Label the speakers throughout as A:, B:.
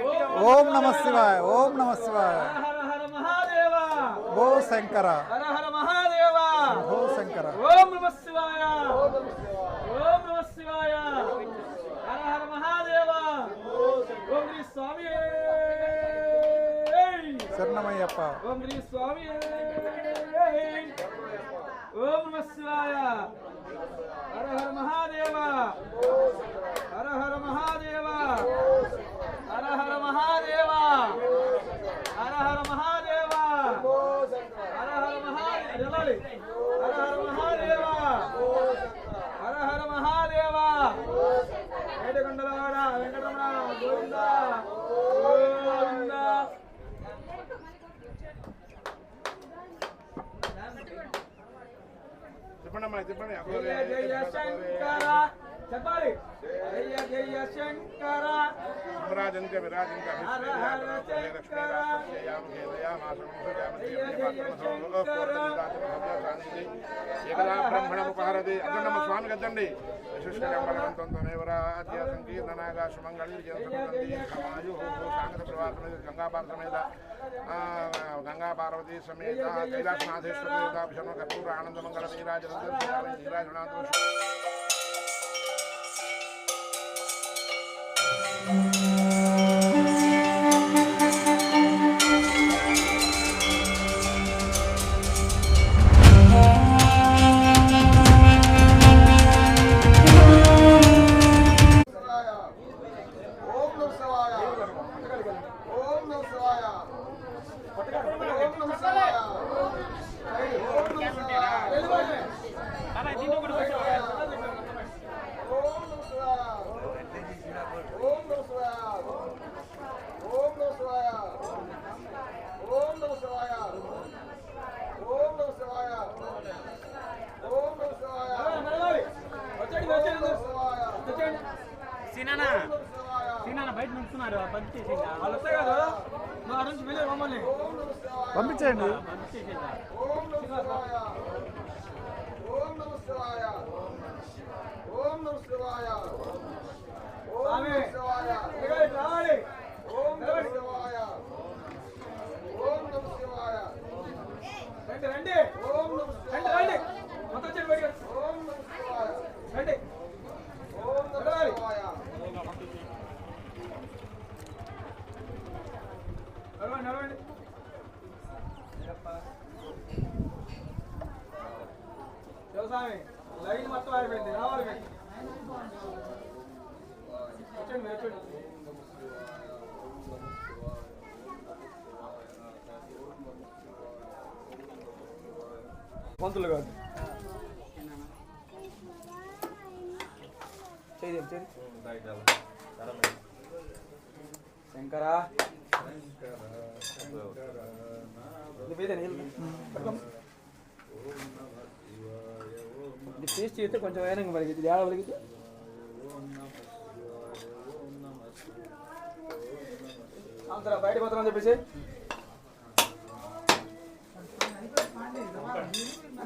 A: ఓం నమ శివాయ ఓం నమ శివాయ. భో శంకర. భో శంకర.
B: ఓం నమ శివాయ. ఓం నమ శివాయ. హర హర మహాదేవ. ఓం శ్రీ స్వామి
A: శరణమయ్యప్ప.
B: ఓం శ్రీ స్వామి ఓం నమ శివాయ. హర హర మహాదేవ హర హర మహాదేవ హర హర మహాదేవ! హర హర మహాదేవ! హర హర మహాదేవ! హర హర మహాదేవ! హర హర మహాదేవ! ఏడుకొండలవాడ వెంకటరమణ గోవింద గోవింద!
C: చెప్పండమ్మా చెప్పండి.
B: జయ శంకర! చెప్పాలి జయ జయ శంకర
C: విరాజించ విరాజించ
B: హర హర శంకర
C: జయ జయ శంకర ఏకదా బ్రహ్మణముపహరది అదండి మా స్వామికి అద్దండి విశిష్టంతమేవరాధ్య సంకీర్తనాగా సుమంగళి జంతు సమేత కైలాసనాథేశ్వర దేవతాభిషణ కర్పూర ఆనందమంగళ
A: పంపించేయండి
B: రండి రండి. రండి రండి. పంతులు కాదు. శంకరా. ఇది చేస్తే కొంచెం వేరంగా పలికిద్ది ఏడ అంతరా బయట పోతామని చెప్పేసి.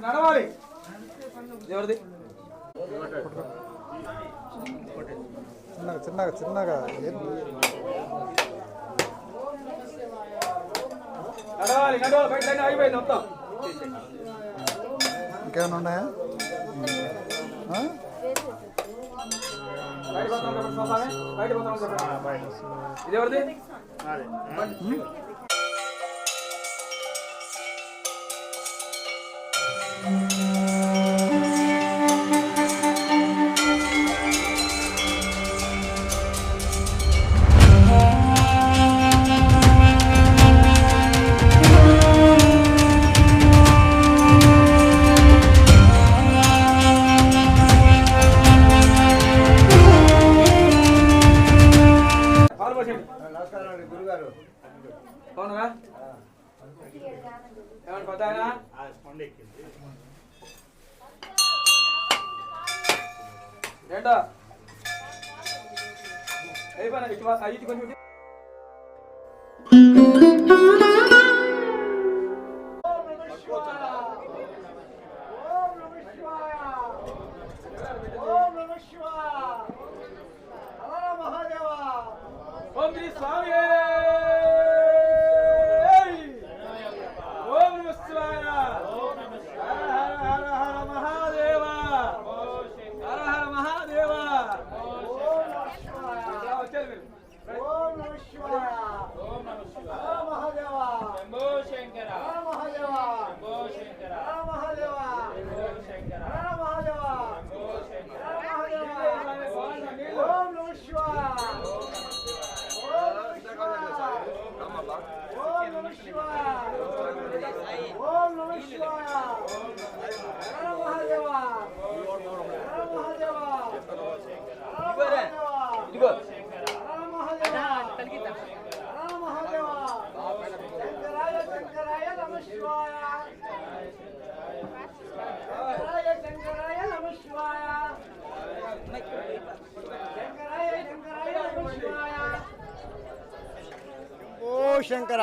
B: నడవాలి. ఎవరిది?
A: చిన్నగా చిన్నగా చిన్నగా.
B: నడవాలి నడవాలి. బయట అయిపోయింది మొత్తం.
A: ఇంకేమైనా ఉన్నాయా?
B: బయట పోతాం పోతాం ఇది ఎవరిది? అవునరా ఏమన్నా కొత్త ఆయన ఏంటో అయిపోయినా ఇటు వా- కొంచెం ఇటు. ఓం శ్రీ స్వామి ఓం నమ శివాయ హర హర హర మహాదేవ హర హర మహాదేవ ఇలా వచ్చారు మీరు.
D: ఓం నమ శివాయ ఓం నమ శివాయ హర మహాదేవ
B: శంభో శంకర
D: హర మహాదేవ
B: శంభో శంకర
D: హర మహాదేవ
B: శంభో శంకర
D: హర మహాదేవ
B: శంభో శంకర
D: హర మహాదేవ ఓం నమ శివాయ ఓం నమ శివాయ ఓం నమ శివాయ హర మహాదేవ హర మహాదేవ
B: ఇదిగో
D: హర మహాదేవ హర మహాదేవ శంకరాయ శంకరాయ నమ శివాయ శంకరాయ శంకరాయ నమ శివాయ శంకరాయ శంకరాయ నమ శివాయ
E: ఓ శంకర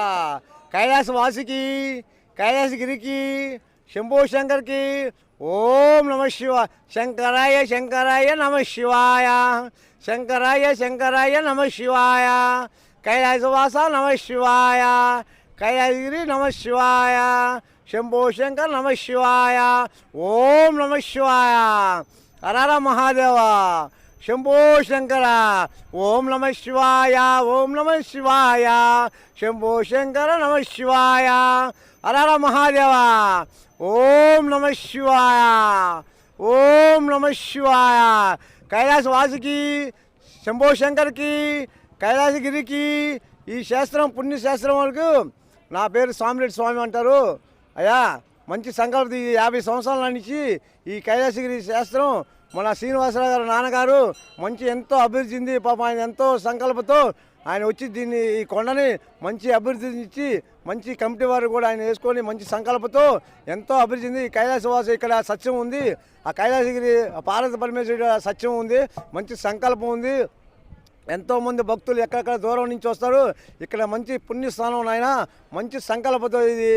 E: కైలాస వాసికి కైలాసగిరికి శంభో శంకర్కి ఓం నమ శివ శంకరాయ శంకరాయ నమ శివాయ శంకరాయ శంకరాయ నమ శివాయ కైలాసవాస నమ శివాయ కైలాసగిరి నమ శివాయ శంభో శంకర్ నమ శివాయ ఓం నమ శివాయ. హరహర మహాదేవ శంభో శంకర ఓం నమ శివాయ ఓం నమ శివాయ శంభో శంకర నమ శివాయ హరహర మహాదేవ ఓం నమ శివాయ ఓం నమ శివాయ. కైలాస వాసుకి శంభో శంకర్కి కైలాసగిరికి ఈ శాస్త్రం పుణ్యశాస్త్రం వరకు నా పేరు స్వామిరెడ్డి స్వామి అంటారు. అయ్యా మంచి సంకల్పం యాభై సంవత్సరాల నుంచి ఈ కైలాసగిరి శాస్త్రం మన శ్రీనివాసరావు గారు నాన్నగారు మంచి ఎంతో అభివృద్ధి చెంది పాపం ఆయన ఎంతో సంకల్పంతో ఆయన వచ్చి దీన్ని ఈ కొండని మంచి అభివృద్ధి ఇచ్చి మంచి కమిటీ వారు కూడా ఆయన వేసుకొని మంచి సంకల్పంతో ఎంతో అభివృద్ధి చెంది ఈ ఇక్కడ సత్యం ఉంది. ఆ కైలాసగిరి ఆ పార్వత పరమేశ్వరి సత్యం ఉంది మంచి సంకల్పం ఉంది. ఎంతోమంది భక్తులు ఎక్కడెక్కడ దూరం నుంచి వస్తారు. ఇక్కడ మంచి పుణ్యస్థానం నాయన మంచి సంకల్పంతో ఇది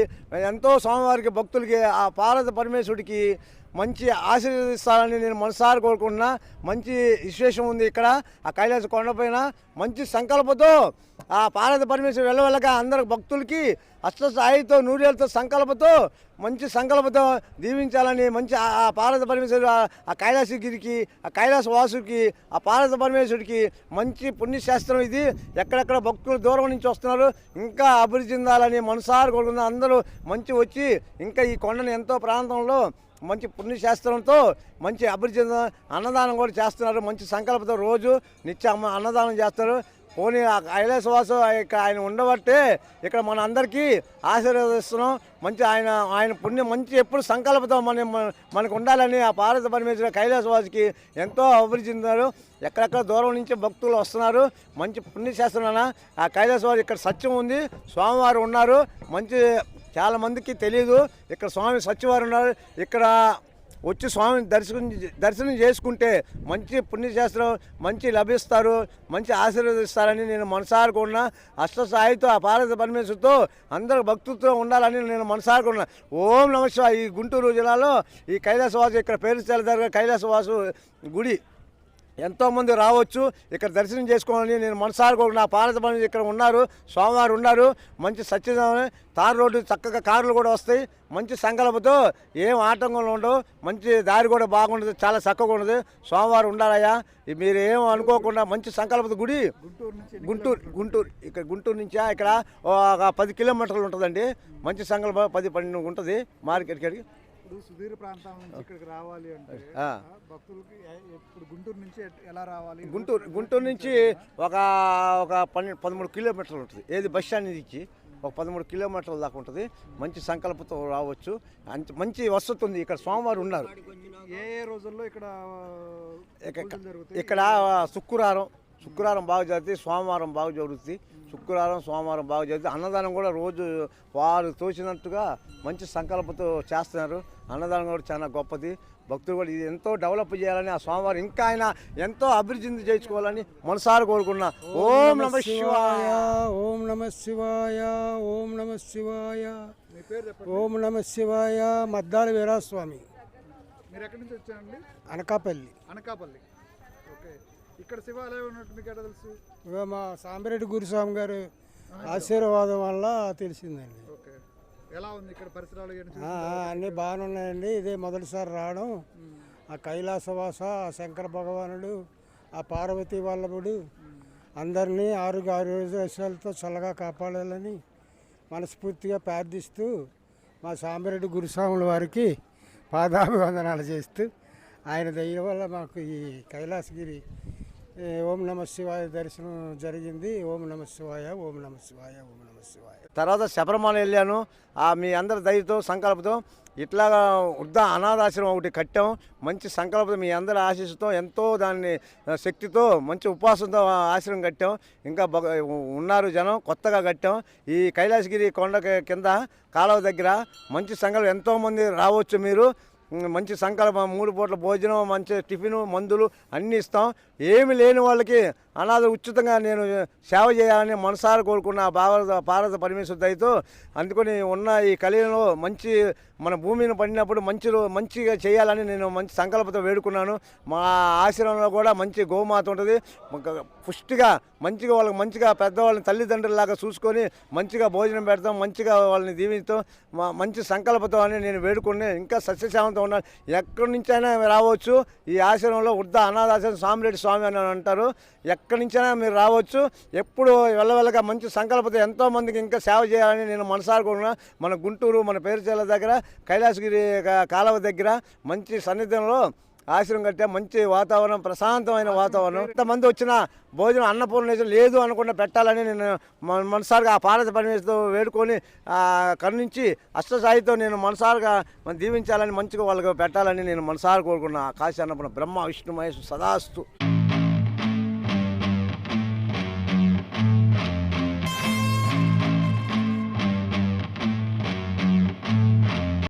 E: ఎంతో స్వామివారికి భక్తులకి ఆ పార్వత పరమేశ్వరుడికి మంచి ఆశీర్వదిస్తారని నేను మనసారి కోరుకుంటున్నా. మంచి విశేషం ఉంది ఇక్కడ. ఆ కైలాస కొండపైన మంచి సంకల్పంతో ఆ పార్వతి పరమేశ్వరు వెళ్ళవెళ్ళగా అందరు భక్తులకి అష్టస్థాయితో నూరేళ్ళతో సంకల్పంతో మంచి సంకల్పంతో దీవించాలని మంచి ఆ ఆ పార్వత పరమేశ్వరు ఆ- కైలాసగిరికి ఆ కైలాస వాసుకి ఆ పార్వత పరమేశ్వరుడికి మంచి పుణ్యశాస్త్రం ఇది. ఎక్కడెక్కడ భక్తులు దూరం నుంచి వస్తున్నారు ఇంకా అభివృద్ధి చెందాలని మనసారి కోరుకుందాం అందరూ మంచి వచ్చి ఇంకా ఈ కొండను ఎంతో ప్రాంతంలో మంచి పుణ్యశాస్త్రంతో మంచి అభివృద్ధి అన్నదానం కూడా చేస్తున్నారు. మంచి సంకల్పంతో రోజు నిత్య అన్నదానం చేస్తారు. పోనీ ఆ ఇక్కడ ఆయన ఉండబట్టే ఇక్కడ మన అందరికీ ఆశీర్వదిస్తున్నాం. మంచి ఆయన ఆయన పుణ్యం మంచి ఎప్పుడు సంకల్పంతో మన మనకు ఉండాలని ఆ పార్వత పరమేశ్వర కైలాసవాసుకి ఎంతో అభివృద్ధి చెందారు ఎక్కడెక్కడ దూరం నుంచి భక్తులు వస్తున్నారు. మంచి పుణ్యశాస్త్రం ఆ కైలాసవాసు ఇక్కడ సత్యం ఉంది. స్వామివారు ఉన్నారు. మంచి చాలామందికి తెలియదు ఇక్కడ స్వామి సత్యవారు ఉన్నారు. ఇక్కడ వచ్చి స్వామిని దర్శనం దర్శనం చేసుకుంటే మంచి పుణ్యశాస్త్రం మంచి లభిస్తారు మంచి ఆశీర్వదిస్తారని నేను మనసారుకున్నా. అష్టసాయితో ఆ పార్వత పరమేశ్వరుతో అందరూ భక్తులతో ఉండాలని నేను మనసారుకున్నా. ఓం నమ శివాయ. ఈ గుంటూరు జిల్లాలో ఈ కైలాసవాసు ఇక్కడ పేరు తెలదరగా కైలాసవాసు గుడి. ఎంతోమంది రావచ్చు. ఇక్కడ దర్శనం చేసుకోవాలని నేను మనసారి కోరుకున్నా పార్వత పరమేశ్వరు ఇక్కడ ఉన్నారు. స్వామివారు ఉన్నారు. మంచి సత్యనారాయణ తార్ రోడ్డు చక్కగా కార్లు కూడా వస్తాయి. మంచి సంకల్పంతో ఏం ఆటంకాలు ఉండవు. మంచి దారి కూడా బాగుండదు. చాలా చక్కగా ఉండదు. స్వామివారు ఉండాలయ్యా. మీరు ఏం అనుకోకుండా మంచి సంకల్పత గుడి
A: గుంటూరు నుంచి
E: గుంటూరు గుంటూరు. ఇక్కడ గుంటూరు నుంచి ఇక్కడ ఒక పది కిలోమీటర్లు ఉంటుందండి. మంచి సంకల్పం పది పన్నెండు ఉంటుంది. మార్కెట్ కాడికి
A: ఇప్పుడు సుదూర ప్రాంతాల నుంచి ఇక్కడికి రావాలి అంటే భక్తులకి ఇప్పుడు గుంటూరు నుంచి ఎలా రావాలి?
E: గుంటూరు గుంటూరు నుంచి ఒక ఒక పన్నెండు పదమూడు కిలోమీటర్లు ఉంటుంది. ఏది బస్ స్టాండ్ నుంచి ఒక పదమూడు కిలోమీటర్ల దాకా ఉంటుంది. మంచి సంకల్పంతో రావచ్చు. మంచి వసతి ఉంది. ఇక్కడ స్వామివారు ఉన్నారు.
A: ఏ ఏ రోజుల్లో ఇక్కడ
E: ఇక్కడ శుక్రవారం శుక్రవారం బాగా జరుగుతుంది సోమవారం బాగా జరుగుతుంది శుక్రవారం సోమవారం బాగా జరుగుతుంది అన్నదానం కూడా రోజు వారు తోచినట్టుగా మంచి సంకల్పంతో చేస్తున్నారు. అన్నదానం కూడా చాలా గొప్పది. భక్తులు కూడా ఇది ఎంతో డెవలప్ చేయాలని ఆ స్వామివారు ఇంకా ఆయన ఎంతో అభివృద్ధి చేయించుకోవాలని మనసారి కోరుకున్నా ఓం నమ శివాయ.
F: ఓం నమ శివాయ. ఓం నమ శివాయ. ఓం నమ శివాయ. మద్దాల వీరాస్వామి.
A: మీరు ఎక్కడి నుంచి వచ్చారండి?
F: అనకాపల్లి.
A: అనకాపల్లి. ఓకే. ఇక్కడ శివాలయం ఉన్నట్టు మీకు ఎట్లా తెలుసు?
F: ఇక మా సాంబిరెడ్డి గురుస్వామి గారు ఆశీర్వాదం వల్ల తెలిసిందండి.
A: ఓకే. ఎలా ఉంది ఇక్కడ పరిసరాలు ఏంటి
F: ఆ, ఆ, అన్నీ బాగానే ఉన్నాయండి ఇదే మొదటిసారి రావడం. ఆ కైలాసవాస ఆ శంకర భగవానుడు ఆ పార్వతీ వల్లభుడు అందరినీ ఆరోగ్య ఆరోగ్యాలతో చల్లగా కాపాడాలని మనస్ఫూర్తిగా ప్రార్థిస్తూ మా సాంబిరెడ్డి గురుస్వాముల వారికి పాదాభివందనాలు చేస్తూ ఆయన దయ వల్ల మాకు ఈ కైలాసగిరి ఓం నమ శివాయ దర్శనం జరిగింది. ఓం నమ శివాయ ఓం నమ శివాయ ఓం నమ శివాయ.
E: తర్వాత శబరిమల వెళ్ళాను. ఆ మీ అందరి దయతో సంకల్పంతో ఇట్లాగా వృద్ధ అనాథాశ్రమం ఒకటి కట్టాం. మంచి సంకల్పం మీ అందరి ఆశీస్సుతో ఎంతో దాన్ని శక్తితో మంచి ఉపవాసంతో ఆశ్రమం కట్టాం. ఇంకా ఉన్నారు జనం కొత్తగా కట్టాం. ఈ కైలాసగిరి కొండ కింద కాలువ దగ్గర మంచి సంకల్పం ఎంతోమంది రావచ్చు మీరు. మంచి సంకల్పం మూడు పూట్ల భోజనం మంచి టిఫిన్ మందులు అన్నీ ఇస్తాం. ఏమి లేని వాళ్ళకి అనాథ ఉచితంగా నేను సేవ చేయాలని మనసారా కోరుకున్న భారత భారత పరమేశ్వర దయతో అందుకని ఉన్న ఈ కలియుగంలో మంచి మన భూమిని పడినప్పుడు మంచి మంచిగా చేయాలని నేను మంచి సంకల్పంతో వేడుకున్నాను. మా ఆశ్రమంలో కూడా మంచి గోమాత ఉంటుంది. పుష్టిగా మంచిగా వాళ్ళకి మంచిగా పెద్దవాళ్ళని తల్లిదండ్రులలాగా చూసుకొని మంచిగా భోజనం పెడతాం మంచిగా వాళ్ళని దీవిస్తాం మా మంచి సంకల్పంతో అని నేను వేడుకుని ఇంకా సస్యశామంతో ఉన్నాను ఎక్కడి నుంచైనా రావచ్చు. ఈ ఆశ్రమంలో వృద్ధ అనాథాశ్రమం సామిరెడ్డి స్వామి అని అంటారు. ఎక్కడి నుంచైనా మీరు రావచ్చు. ఎప్పుడు వెళ్ళవెళ్ళగా మంచి సంకల్పంతో ఎంతోమందికి ఇంకా సేవ చేయాలని నేను మనసారి కోరుకున్నా మన గుంటూరు మన పేరుచేల దగ్గర కైలాసగిరి కాలువ దగ్గర మంచి సన్నిధిలో ఆశ్రమం కట్టే మంచి వాతావరణం ప్రశాంతమైన వాతావరణం. ఎంతమంది వచ్చినా భోజనం అన్నపూర్ణ లేదు అనుకుండా పెట్టాలని నేను మన- మనసారిగా ఆ పార్వత పరమేశ్వరతో వేడుకొని కరుణించి అష్టసాయితో నేను మనసారిగా మనం దీవించాలని మంచిగా వాళ్ళకి పెట్టాలని నేను మనసారి కోరుకున్నా. కాశీ అన్నప్పుడు బ్రహ్మ విష్ణు మహేష్ సదాస్తు.